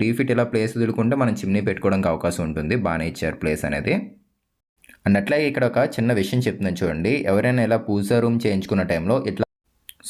Three feet ఇలా place వదులుకుంటే మనం చిమ్నీ పెట్టుకోవడానికి అవకాశం ఉంటుంది. బాగానే ఇచ్చారు ప్లేస్ అనేది. అండ్ అట్లాగే ఇక్కడ ఒక చిన్న విషయం చెప్తున్నాను చూడండి. ఎవరైనా ఇలా పూజా రూమ్ చేయించుకున్న టైంలో ఇట్లా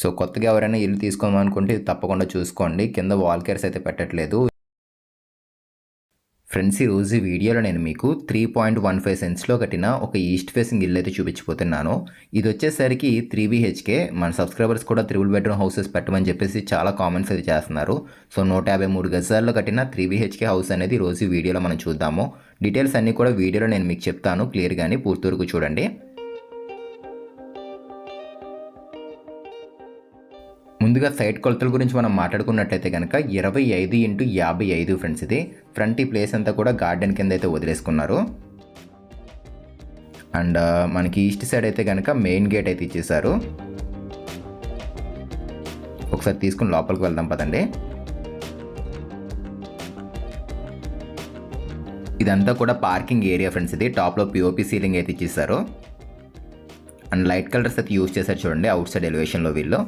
సో కొత్తగా ఎవరైనా ఇల్లు తీసుకోమనుకుంటే అనుకుంటే తప్పకుండా చూసుకోండి. కింద వాల్ కేర్స్ అయితే పెట్టట్లేదు. ఫ్రెండ్స్ ఈ ఈ వీడియోలో నేను మీకు త్రీ పాయింట్ వన్ ఫైవ్ సెన్స్లో కట్టిన ఒక ఈస్ట్ ఫేసింగ్ ఇల్లు అయితే చూపించిపోతున్నాను ఇది వచ్చేసరికి త్రీ బీహెచ్కే మన సబ్స్క్రైబర్స్ కూడా త్రిబుల్ బెడ్రూమ్ హౌసెస్ పెట్టమని చెప్పేసి చాలా కామెంట్స్ అయితే చేస్తున్నారు. సో నూట యాభై మూడు గజాల్లో కట్టిన త్రీ బీహెచ్కే హౌస్ అనేది ఈ రోజు వీడియోలో మనం చూద్దాము. డీటెయిల్స్ అన్నీ కూడా వీడియోలో నేను మీకు చెప్తాను. క్లియర్గాని పూర్తి వరకు చూడండి. ముందుగా సైట్ కొలతల గురించి మనం మాట్లాడుకున్నట్లయితే కనుక ఇరవై ఐదు ఇంటూ యాభై ఐదు ఫ్రెండ్స్ ఇది. ఫ్రంట్ ఈ ప్లేస్ అంతా కూడా గార్డెన్ కింద అయితే వదిలేసుకున్నారు. అండ్ మనకి ఈస్ట్ సైడ్ అయితే కనుక మెయిన్ గేట్ అయితే ఇచ్చేసారు ఒకసారి తీసుకుని లోపలికి వెళ్దాం పదండి. ఇదంతా కూడా పార్కింగ్ ఏరియా ఫ్రెండ్స్ ఇది. టాప్లో పిఓపి సీలింగ్ అయితే ఇచ్చేసారు అండ్ లైట్ కలర్స్ అయితే యూజ్ చేశారు చూడండి అవుట్ సైడ్ ఎలివేషన్లో వీళ్ళు.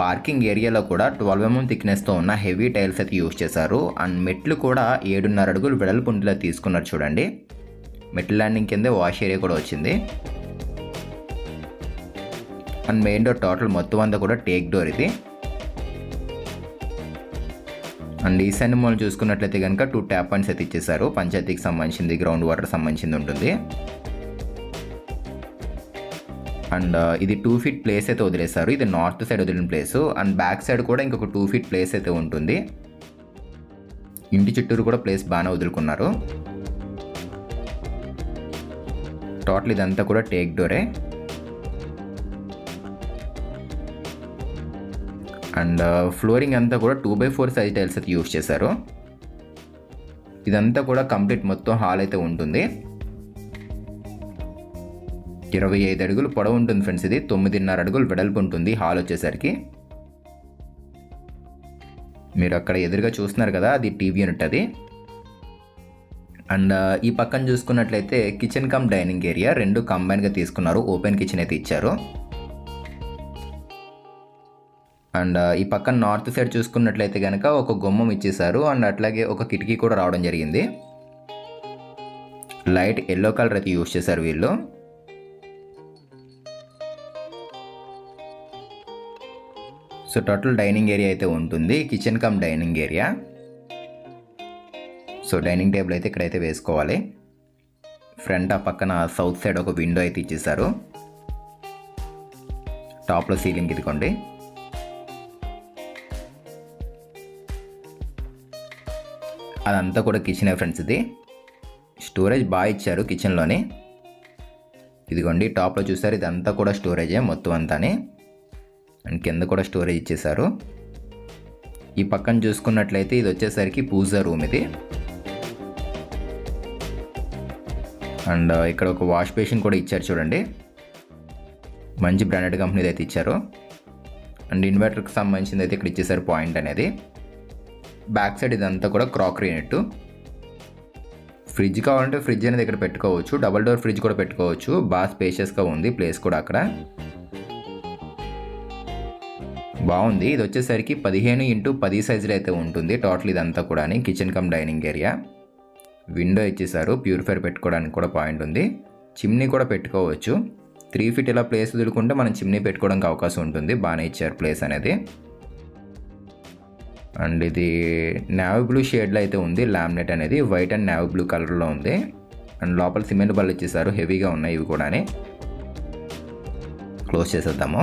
పార్కింగ్ ఏరియాలో కూడా ట్వెల్వ్ ఎంఎం థిక్నెస్తో ఉన్న హెవీ టైల్స్ అయితే యూజ్ చేశారు. అండ్ మెట్లు కూడా ఏడున్నర అడుగులు వెడల్పు ఉండేలా తీసుకున్నారు చూడండి. మెట్ల ల్యాండింగ్ కిందే వాష్ ఏరియా కూడా వచ్చింది. అండ్ మెయిన్ డోర్ టోటల్ మొత్తం అంతా కూడా టేక్ డోర్ ఇది. అండ్ ఈశాన్య మనం చూసుకున్నట్లయితే కనుక టూ ట్యాప్ పాయింట్స్ అయితే ఇచ్చేసారు పంచాయతీకి సంబంధించింది గ్రౌండ్ వాటర్ సంబంధించింది ఉంటుంది. అండ్ uh, ఇది టూ ఫీట్ ప్లేస్ అయితే వదిలేశారు. ఇది నార్త్ సైడ్ వదిలిన ప్లేస్ అండ్ బ్యాక్ సైడ్ కూడా ఇంకొక టూ ఫీట్ ప్లేస్ అయితే ఉంటుంది. ఇంటి చుట్టూరు కూడా ప్లేస్ బాగానే వదులుకున్నారు. టోటల్ ఇదంతా కూడా టేక్ డోరే అండ్ uh, ఫ్లోరింగ్ అంతా కూడా two by four size tiles అయితే యూస్ చేశారు. ఇదంతా కూడా కంప్లీట్ మొత్తం హాల్ అయితే ఉంటుంది. ఇరవై ఐదు అడుగులు పొడవు ఉంటుంది ఫ్రెండ్స్ ఇది. తొమ్మిదిన్నర అడుగులు వెడల్పు ఉంటుంది హాల్ వచ్చేసరికి. మీరు అక్కడ ఎదురుగా చూస్తున్నారు కదా అది టీవీ యూనిట్ అది. అండ్ ఈ పక్కన చూసుకున్నట్లయితే కిచెన్ కమ్ డైనింగ్ ఏరియా రెండు కంబైన్గా తీసుకున్నారు. ఓపెన్ కిచెన్ అయితే ఇచ్చారు. అండ్ ఈ పక్కన నార్త్ సైడ్ చూసుకున్నట్లయితే కనుక ఒక గుమ్మం ఇచ్చేసారు అండ్ అట్లాగే ఒక కిటికీ కూడా రావడం జరిగింది. లైట్ ఎల్లో కలర్ అయితే యూస్ చేశారు వీళ్ళు. సో టోటల్ డైనింగ్ ఏరియా అయితే ఉంటుంది. Kitchen cum dining area. So dining table అయితే ఇక్కడైతే వేసుకోవాలి. ఫ్రంట్ ఆ పక్కన సౌత్ సైడ్ ఒక విండో అయితే ఇచ్చేసారు టాప్లో సీలింగ్ ఇదికోండి అదంతా కూడా కిచెనే ఫ్రెండ్స్ ఇది. స్టోరేజ్ బాగా ఇచ్చారు కిచెన్లోని. ఇదిగోండి టాప్లో చూసారు ఇదంతా కూడా స్టోరేజే మొత్తం అంతానే. అండ్ కింద కూడా స్టోరేజ్ ఇచ్చేసారు ఈ పక్కన చూసుకున్నట్లయితే ఇది వచ్చేసరికి పూజా రూమ్ ఇది. అండ్ ఇక్కడ ఒక వాష్ బేసిన్ కూడా ఇచ్చారు చూడండి. మంచి బ్రాండెడ్ కంపెనీది అయితే ఇచ్చారు. అండ్ ఇన్వర్టర్కి సంబంధించింది అయితే ఇక్కడ ఇచ్చేసారు పాయింట్ అనేది. బ్యాక్ సైడ్ ఇదంతా కూడా క్రాకరీ యూనిట్ ఫ్రిడ్జ్ కావాలంటే ఫ్రిడ్జ్ అనేది ఇక్కడ పెట్టుకోవచ్చు. డబల్ డోర్ ఫ్రిడ్జ్ కూడా పెట్టుకోవచ్చు. బాగా స్పేషియస్గా ఉంది ప్లేస్ కూడా అక్కడ. బాగుంది. ఇది వచ్చేసరికి పదిహేను ఇంటూ పది సైజులో అయితే ఉంటుంది. టోటల్ ఇదంతా కూడా kitchen cum dining area. Window ఇచ్చేసారు ప్యూరిఫైర్ పెట్టుకోవడానికి కూడా పాయింట్ ఉంది. చిమ్నీ కూడా పెట్టుకోవచ్చు. త్రీ ఫీట్ ఇలా ప్లేస్ వదులుకుంటే మనం చిమ్నీ పెట్టుకోవడానికి అవకాశం ఉంటుంది. బాగానే ఇచ్చారు ప్లేస్ అనేది. అండ్ ఇది నావీ బ్లూ షేడ్లో అయితే ఉంది. లామినేట్ అనేది వైట్ అండ్ నావీ బ్లూ కలర్లో ఉంది. అండ్ లోపల సిమెంట్ బళ్ళు ఇచ్చేసారు హెవీగా ఉన్నాయి ఇవి కూడా క్లోజ్ చేసేద్దాము.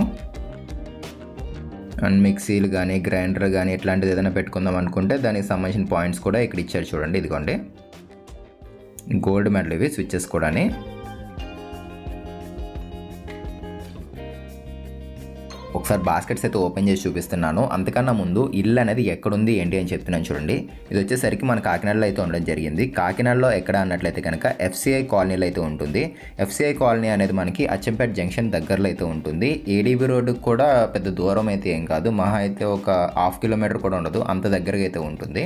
అండ్ మిక్సీలు కానీ గ్రైండర్ కానీ ఇట్లాంటిది ఏదైనా పెట్టుకుందాం అనుకుంటే దానికి సంబంధించిన పాయింట్స్ కూడా ఇక్కడ ఇచ్చారు చూడండి ఇదిగోండి. గోల్డ్ మెడల్ ఇవి స్విచ్చెస్ కూడా ఒకసారి బాస్కెట్స్ అయితే ఓపెన్ చేసి చూపిస్తున్నాను. అంతకన్నా ముందు ఇల్లు అనేది ఎక్కడుంది ఏంటి అని చెప్తున్నాను చూడండి. ఇది వచ్చేసరికి మన కాకినాడలో అయితే ఉండడం జరిగింది. కాకినాడలో ఎక్కడ అన్నట్లయితే కనుక ఎఫ్సిఐ కాలనీలో అయితే ఉంటుంది. ఎఫ్సిఐ కాలనీ అనేది మనకి అచ్చంపేట జంక్షన్ దగ్గరలో అయితే ఉంటుంది. ఏడీబీ రోడ్డుకు కూడా పెద్ద దూరం అయితే ఏం కాదు. మహా అయితే ఒక హాఫ్ కిలోమీటర్ కూడా ఉండదు. అంత దగ్గరగా అయితే ఉంటుంది.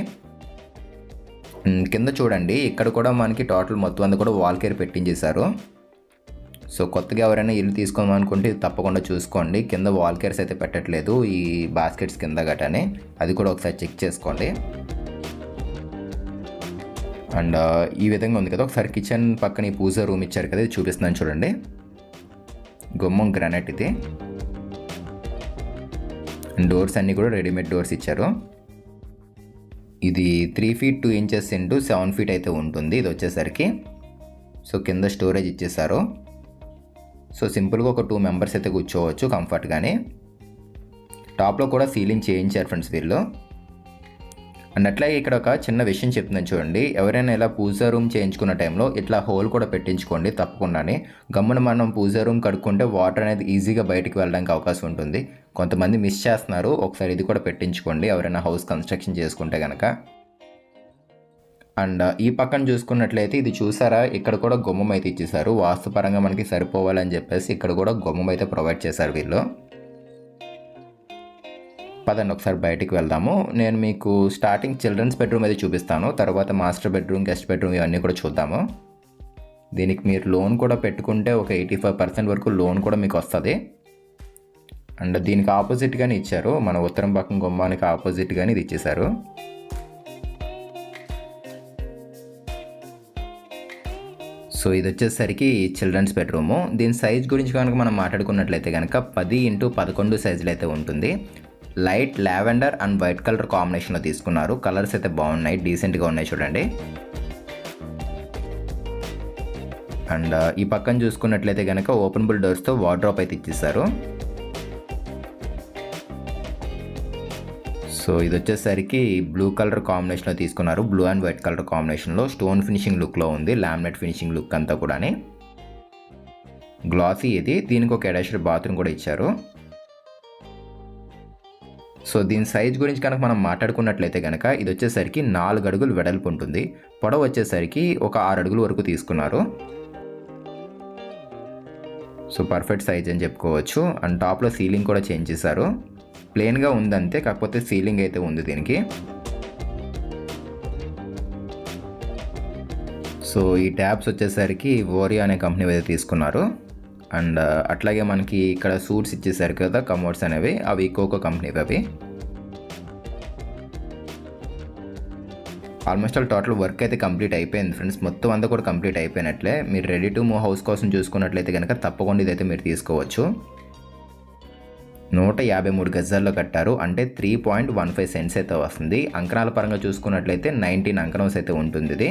కింద చూడండి. ఇక్కడ కూడా మనకి టోటల్ మొత్తం అంతా కూడా వాల్ కేర్ పెట్టించేశారు. సో కొత్తగా ఎవరైనా ఇల్లు తీసుకోమనుకుంటే తప్పకుండా చూసుకోండి. కింద వాల్ కేర్స్ అయితే పెట్టట్లేదు. ఈ బాస్కెట్స్ కింద గటనే అది కూడా ఒకసారి చెక్ చేసుకోండి. అండ్ ఈ విధంగా ఉంది కదా. ఒకసారి కిచెన్ పక్కన ఈ పూజ రూమ్ ఇచ్చారు కదా ఇది చూపిస్తున్నాను చూడండి. గుమ్మం గ్రానైట్ ఇది. డోర్స్ అన్నీ కూడా రెడీమేడ్ డోర్స్ ఇచ్చారు. ఇది three feet two inches into seven feet అయితే ఉంటుంది. ఇది వచ్చేసరికి. సో కింద స్టోరేజ్ ఇచ్చేసారు. సో సింపుల్గా ఒక టూ మెంబర్స్ అయితే కూర్చోవచ్చు కంఫర్ట్గానే. టాప్లో కూడా సీలింగ్ చేయించారు ఫ్రెండ్స్ వీళ్ళు. అండ్ అట్లాగే ఇక్కడ ఒక చిన్న విషయం చెప్తున్నాను చూడండి. ఎవరైనా ఇలా పూజా రూమ్ చేయించుకున్న టైంలో ఇట్లా హోల్ కూడా పెట్టించుకోండి తప్పకుండానే. గమ్మున మనం పూజా రూమ్ కడుక్కుంటే వాటర్ అనేది ఈజీగా బయటికి వెళ్ళడానికి అవకాశం ఉంటుంది. కొంతమంది మిస్ చేస్తున్నారు. ఒకసారి ఇది కూడా పెట్టించుకోండి. ఎవరైనా హౌస్ కన్స్ట్రక్షన్ చేసుకుంటే కనుక అండ్ ఈ పక్కన చూసుకున్నట్లయితే ఇది చూసారా? ఇక్కడ కూడా గుమ్మం అయితే ఇచ్చేసారు వాస్తుపరంగా మనకి సరిపోవాలని చెప్పేసి ఇక్కడ కూడా గుమ్మం అయితే ప్రొవైడ్ చేశారు వీళ్ళు. పదండి ఒకసారి బయటికి వెళ్దాము. నేను మీకు స్టార్టింగ్ చిల్డ్రన్స్ బెడ్రూమ్ అయితే చూపిస్తాను. తర్వాత మాస్టర్ బెడ్రూమ్ గెస్ట్ బెడ్రూమ్ ఇవన్నీ కూడా చూద్దాము. దీనికి మీరు లోన్ కూడా పెట్టుకుంటే ఒక ఎయిటీ ఫైవ్ పర్సెంట్ వరకు లోన్ కూడా మీకు వస్తుంది. అండ్ దీనికి ఆపోజిట్గానే ఇచ్చారు. మన ఉత్తరం పక్కన గుమ్మానికి ఆపోజిట్గానే ఇది ఇచ్చేశారు. సో ఇది వచ్చేసరికి చిల్డ్రన్స్ బెడ్రూము. దీని సైజ్ గురించి కనుక మనం మాట్లాడుకున్నట్లయితే కనుక పది ఇంటూ పదకొండు సైజులు అయితే ఉంటుంది. Light lavender and white colour కాంబినేషన్లో తీసుకున్నారు. కలర్స్ అయితే బాగున్నాయి డీసెంట్గా ఉన్నాయి చూడండి. అండ్ ఈ పక్కన చూసుకున్నట్లయితే కనుక ఓపెనబుల్ డోర్స్తో వార్డ్రాప్ అయితే ఇచ్చేసారు సో ఇది వచ్చేసరికి బ్లూ కలర్ కాంబినేషన్లో తీసుకున్నారు. బ్లూ అండ్ వైట్ కలర్ కాంబినేషన్లో స్టోన్ ఫినిషింగ్ లుక్లో ఉంది. లామినేట్ ఫినిషింగ్ లుక్ అంతా కూడా గ్లాసీ ఇది. దీనికి ఒక అటాచ్డ్ బాత్రూమ్ కూడా ఇచ్చారు. సో దీని సైజ్ గురించి కనుక మనం మాట్లాడుకున్నట్లయితే కనుక ఇది వచ్చేసరికి నాలుగు అడుగులు వెడల్పు ఉంటుంది. పొడవు వచ్చేసరికి ఒక ఆరు అడుగుల వరకు తీసుకున్నారు. సో పర్ఫెక్ట్ సైజ్ అని చెప్పుకోవచ్చు. అండ్ టాప్లో సీలింగ్ కూడా చేంజ్ చేశారు. ప్లెయిన్గా ఉందంతే కాకపోతే సీలింగ్ అయితే ఉంది దీనికి. సో ఈ ట్యాబ్స్ వచ్చేసరికి ఓరియో అనే కంపెనీ అయితే తీసుకున్నారు. అండ్ అట్లాగే మనకి ఇక్కడ సూట్స్ ఇచ్చేసారు కదా కమోడ్స్ అనేవి అవి కోకో కంపెనీ అవి. ఆల్మోస్ట్ ఆల్ టోటల్ వర్క్ అయితే కంప్లీట్ అయిపోయింది ఫ్రెండ్స్. మొత్తం అంతా కూడా కంప్లీట్ అయిపోయినట్లే. మీరు రెడీ టు మూవ్ హౌస్ కోసం చూసుకున్నట్లయితే కనుక తప్పకుండా ఇదైతే మీరు తీసుకోవచ్చు. నూట యాభై మూడు గజాల్లో కట్టారు. అంటే three point one five cents అయితే వస్తుంది. అంకణాల పరంగా చూసుకున్నట్లయితే నైన్టీన్ అంకణంస్ అయితే ఉంటుంది ఇది.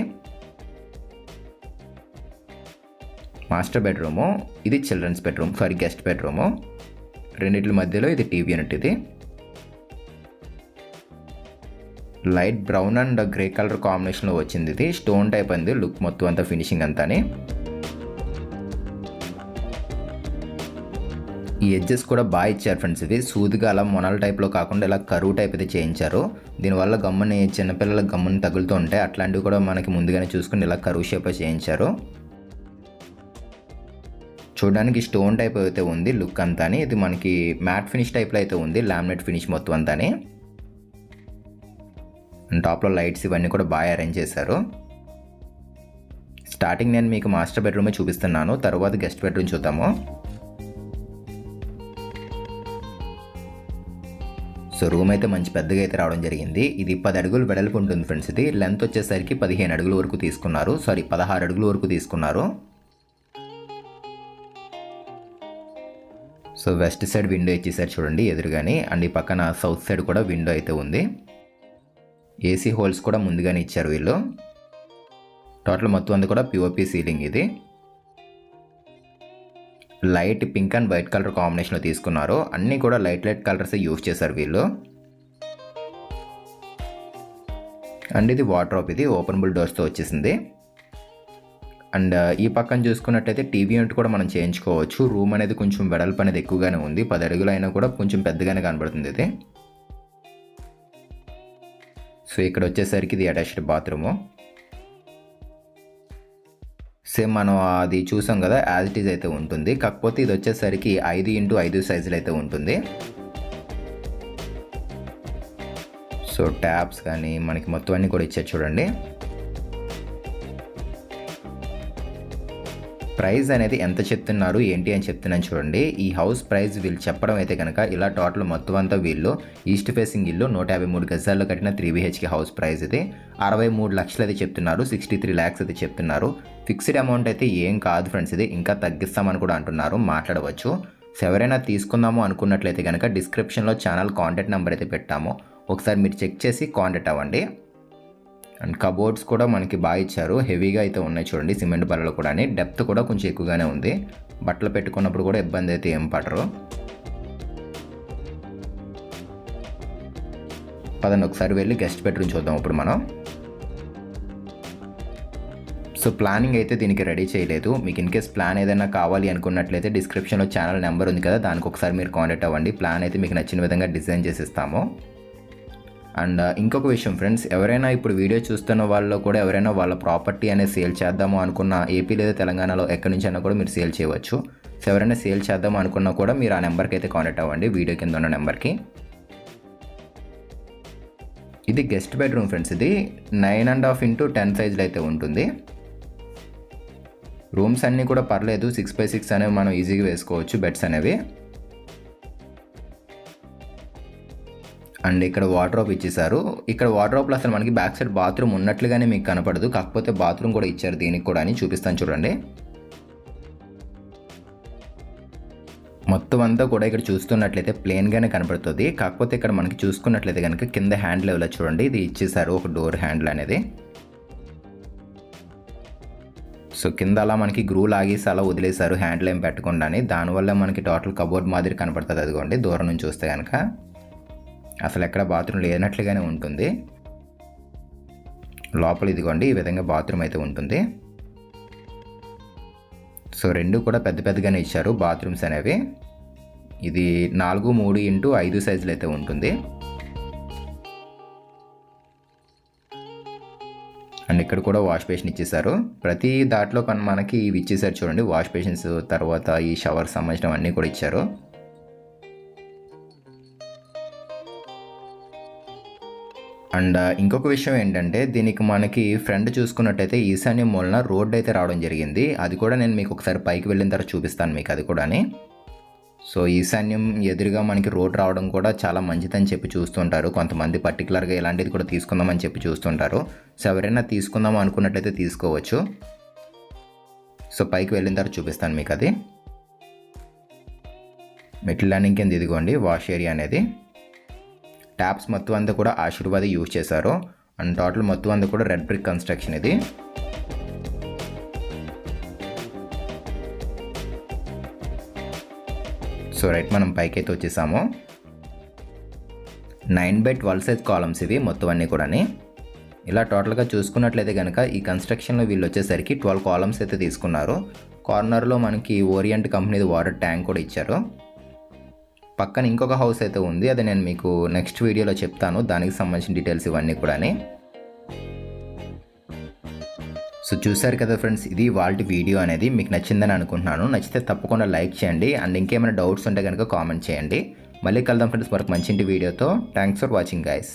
మాస్టర్ బెడ్రూము ఇది children's bedroom sorry guest bedroom. రెండింటి మధ్యలో ఇది టీవీ యూనిట్ ఇది. Light brown and grey colour కాంబినేషన్లో వచ్చింది ఇది. స్టోన్ టైప్ అంది. లుక్ మొత్తం అంతా ఫినిషింగ్ అంతానే. ఈ ఎడ్జెస్ కూడా బాగా ఇచ్చారు ఫ్రెండ్స్ ఇది సూదిగా అలా మొనల్ టైప్లో కాకుండా ఇలా కరువు టైప్ అయితే చేయించారు. దీనివల్ల గమ్ముని చిన్నపిల్లల గమ్ముని తగులుతూ ఉంటాయి. అట్లాంటివి కూడా మనకి ముందుగానే చూసుకుని ఇలా కరువు షేప్ చేయించారు. చూడడానికి స్టోన్ టైప్ అయితే ఉంది లుక్ అంతాని. ఇది మనకి మ్యాట్ ఫినిష్ టైప్లో అయితే ఉంది. లామినేట్ ఫినిష్ మొత్తం అంతాని. టాప్లో లైట్స్ ఇవన్నీ కూడా బాగా అరేంజ్ చేశారు. స్టార్టింగ్ నేను మీకు మాస్టర్ బెడ్రూమే చూపిస్తున్నాను. తర్వాత గెస్ట్ బెడ్రూమ్ చూద్దాము. సో రూమ్ అయితే మంచి పెద్దగా అయితే రావడం జరిగింది. ఇది పది అడుగులు వెడల్పు ఉంటుంది ఫ్రెండ్స్ ఇది. లెంత్ వచ్చేసరికి పదిహేను అడుగుల వరకు తీసుకున్నారు. సారీ పదహారు అడుగుల వరకు తీసుకున్నారు. సో వెస్ట్ సైడ్ విండో ఇచ్చేసారు చూడండి ఎదురుగాని. అండ్ ఈ పక్కన సౌత్ సైడ్ కూడా విండో అయితే ఉంది. ఏసీ హోల్స్ కూడా ముందుగానే ఇచ్చారు వీళ్ళు. టోటల్ మొత్తం అంతా కూడా పిఓపి సీలింగ్ ఇది. Light pink and white colour కాంబినేషన్లో తీసుకున్నారు. అన్నీ కూడా లైట్ లైట్ కలర్స్ యూజ్ చేశారు వీళ్ళు. అండ్ ఇది వాటర్ ఇది ఓపెనబుల్ డోర్స్తో వచ్చేసింది. అండ్ ఈ పక్కన చూసుకున్నట్టయితే టీవీ యూనిట్ కూడా మనం చేయించుకోవచ్చు. రూమ్ అనేది కొంచెం వెడల్పు అనేది ఎక్కువగానే ఉంది. పది అడుగులు అయినా కూడా కొంచెం పెద్దగానే కనబడుతుంది ఇది. సో ఇక్కడ వచ్చేసరికి ఇది అటాచ్డ్ బాత్రూము. సేమ్ మనం అది చూసాం కదా యాజ్ ఇట్ ఈజ్ అయితే ఉంటుంది. కాకపోతే ఇది వచ్చేసరికి ఐదు ఇంటూ ఐదు సైజులు అయితే ఉంటుంది. సో ట్యాబ్స్ కానీ మనకి మొత్తం అన్నీ కూడా ఇచ్చారు చూడండి. ప్రైస్ అనేది ఎంత చెప్తున్నారు ఏంటి అని చెప్తున్నాను చూడండి. ఈ హౌస్ ప్రైస్ వీళ్ళు చెప్పడం అయితే కనుక ఇలా టోటల్ మొత్తం అంతా వీళ్ళు ఈస్ట్ ఫేసింగ్ ఇల్లు నూట యాభై మూడు గజాల్లో కట్టిన త్రీ బీహెచ్కే హౌస్ ప్రైస్ ఇది. అరవై మూడు లక్షలు అయితే చెప్తున్నారు సిక్స్టీ త్రీ ల్యాక్స్ అయితే చెప్తున్నారు. ఫిక్స్డ్ అమౌంట్ అయితే ఏం కాదు ఫ్రెండ్స్ ఇది. ఇంకా తగ్గిస్తామని కూడా అంటున్నారు. మాట్లాడవచ్చు. సో ఎవరైనా తీసుకుందాము అనుకున్నట్లయితే కనుక డిస్క్రిప్షన్లో ఛానల్ కాంటాక్ట్ నెంబర్ అయితే పెట్టాము. ఒకసారి మీరు చెక్ చేసి కాంటాక్ట్ అవ్వండి. అండ్ కబోర్డ్స్ కూడా మనకి బాగా ఇచ్చారు. హెవీగా అయితే ఉన్నాయి చూడండి. సిమెంట్ బల్లలు కూడా డెప్త్ కూడా కొంచెం ఎక్కువగానే ఉంది. బట్టలు పెట్టుకున్నప్పుడు కూడా ఇబ్బంది అయితే ఏం పడరు. పదండి ఒకసారి వెళ్ళి గెస్ట్ బెడ్రూమ్ చూద్దాం ఇప్పుడు మనం. సో ప్లానింగ్ అయితే దీనికి రెడీ చేయలేదు. మీకు ఇన్ కేస్ ప్లాన్ ఏదైనా కావాలి అనుకున్నట్లయితే డిస్క్రిప్షన్లో ఛానల్ నెంబర్ ఉంది కదా దానికి ఒకసారి మీరు కాంటాక్ట్ అవ్వండి. ప్లాన్ అయితే మీకు నచ్చిన విధంగా డిజైన్ చేసి ఇస్తాము అండ్ uh, ఇంకొక విషయం ఫ్రెండ్స్ ఎవరైనా ఇప్పుడు వీడియో చూస్తున్న వాళ్ళు కూడా ఎవరైనా వాళ్ళ ప్రాపర్టీ అనేది సేల్ చేద్దాము అనుకున్న ఏపీ లేదా తెలంగాణలో ఎక్కడి నుంచి అయినా కూడా మీరు సేల్ చేయవచ్చు. సో ఎవరైనా సేల్ చేద్దాం అనుకున్నా కూడా మీరు ఆ నెంబర్కి అయితే కాంటాక్ట్ అవ్వండి వీడియో కింద ఉన్న నెంబర్కి. ఇది గెస్ట్ బెడ్రూమ్ ఫ్రెండ్స్ ఇది. Nine and half into ten సైజ్లో అయితే ఉంటుంది. రూమ్స్ అన్నీ కూడా పర్లేదు సిక్స్ బై సిక్స్ అనేవి మనం ఈజీగా వేసుకోవచ్చు బెడ్స్ అనేవి. అండ్ ఇక్కడ వార్డ్రోప్ ఇచ్చేసారు ఇక్కడ వార్డ్రోప్లో అసలు మనకి బ్యాక్ సైడ్ బాత్రూమ్ ఉన్నట్లుగానే మీకు కనపడదు. కాకపోతే బాత్రూమ్ కూడా ఇచ్చారు దీనికి కూడా అని చూపిస్తాను చూడండి. మొత్తం అంతా కూడా ఇక్కడ చూస్తున్నట్లయితే ప్లెయిన్గానే కనపడుతుంది. కాకపోతే ఇక్కడ మనకి చూసుకున్నట్లయితే కనుక కింద హ్యాండ్ లెవెల్ చూడండి. ఇది ఇచ్చేసారు ఒక డోర్ హ్యాండిల్ అనేది సో కింద అలా మనకి గ్రూ లాగేసి అలా వదిలేశారు హ్యాండిల్ ఏం పెట్టకుండానే దానివల్ల మనకి టోటల్ కబోర్డ్ మాదిరి కనపడుతుంది అదిగోండి దూరం నుంచి చూస్తే కనుక అసలు ఎక్కడ బాత్రూమ్ లేనట్లుగానే ఉంటుంది. లోపల ఇదిగోండి ఈ విధంగా బాత్రూమ్ అయితే ఉంటుంది. సో రెండు కూడా పెద్ద పెద్దగానే ఇచ్చారు బాత్రూమ్స్ అనేవి. ఇది నాలుగు మూడు ఇంటూ ఐదు సైజులు అయితే ఉంటుంది. అండ్ ఇక్కడ కూడా వాష్ బేసిన్ ఇచ్చేసారు ప్రతి దాంట్లో కన్నా మనకి ఇవి ఇచ్చేసారు చూడండి. వాష్ బేసిన్స్ తర్వాత ఈ షవర్ సంబంధించిన అన్నీ కూడా ఇచ్చారు. అండ్ ఇంకొక విషయం ఏంటంటే దీనికి మనకి ఫ్రంట్ చూసుకున్నట్టయితే ఈశాన్య మూలన రోడ్ అయితే రావడం జరిగింది. అది కూడా నేను మీకు ఒకసారి పైకి వెళ్ళిన తర్వాత చూపిస్తాను మీకు అది కూడాని. సో ఈశాన్యం ఎదురుగా మనకి రోడ్ రావడం కూడా చాలా మంచిదని చెప్పి చూస్తుంటారు. కొంతమంది పర్టికులర్గా ఇలాంటిది కూడా తీసుకుందామని చెప్పి చూస్తుంటారు. సో ఎవరైనా తీసుకుందాం అనుకున్నట్టయితే తీసుకోవచ్చు. సో పైకి వెళ్ళిన తర్వాత చూపిస్తాను మీకు అది. మెట్ల ల్యాండింగ్ కింద ఇదిగోండి వాష్ ఏరియా అనేది. ట్యాప్స్ మొత్తం అంతా కూడా ఆశీర్వాద్ యూజ్ చేశారు. అండ్ టోటల్ మొత్తం అంతా కూడా రెడ్ బ్రిక్ కన్స్ట్రక్షన్ ఇది. సో రైట్ మనం పైకి అయితే వచ్చేసాము. Nine by twelve size columns ఇవి మొత్తం అన్నీ కూడాని. ఇలా టోటల్గా చూసుకున్నట్లయితే కనుక ఈ కన్స్ట్రక్షన్లో వీళ్ళు వచ్చేసరికి ట్వెల్వ్ కాలమ్స్ అయితే తీసుకున్నారు. కార్నర్లో మనకి ఓరియంట్ కంపెనీది వాటర్ ట్యాంక్ కూడా ఇచ్చారు. పక్కన ఇంకొక హౌస్ అయితే ఉంది. అది నేను మీకు నెక్స్ట్ వీడియోలో చెప్తాను. దానికి సంబంధించిన డీటెయిల్స్ ఇవన్నీ కూడాని. సో చూసారు కదా ఫ్రెండ్స్ ఇది వాళ్ళ వీడియో అనేది మీకు నచ్చిందని అనుకుంటున్నాను. నచ్చితే తప్పకుండా లైక్ చేయండి. అండ్ ఇంకేమైనా డౌట్స్ ఉంటే కనుక కామెంట్ చేయండి. మళ్ళీ కలుద్దాం ఫ్రెండ్స్ మరొక మంచి వీడియోతో. Thanks for watching guys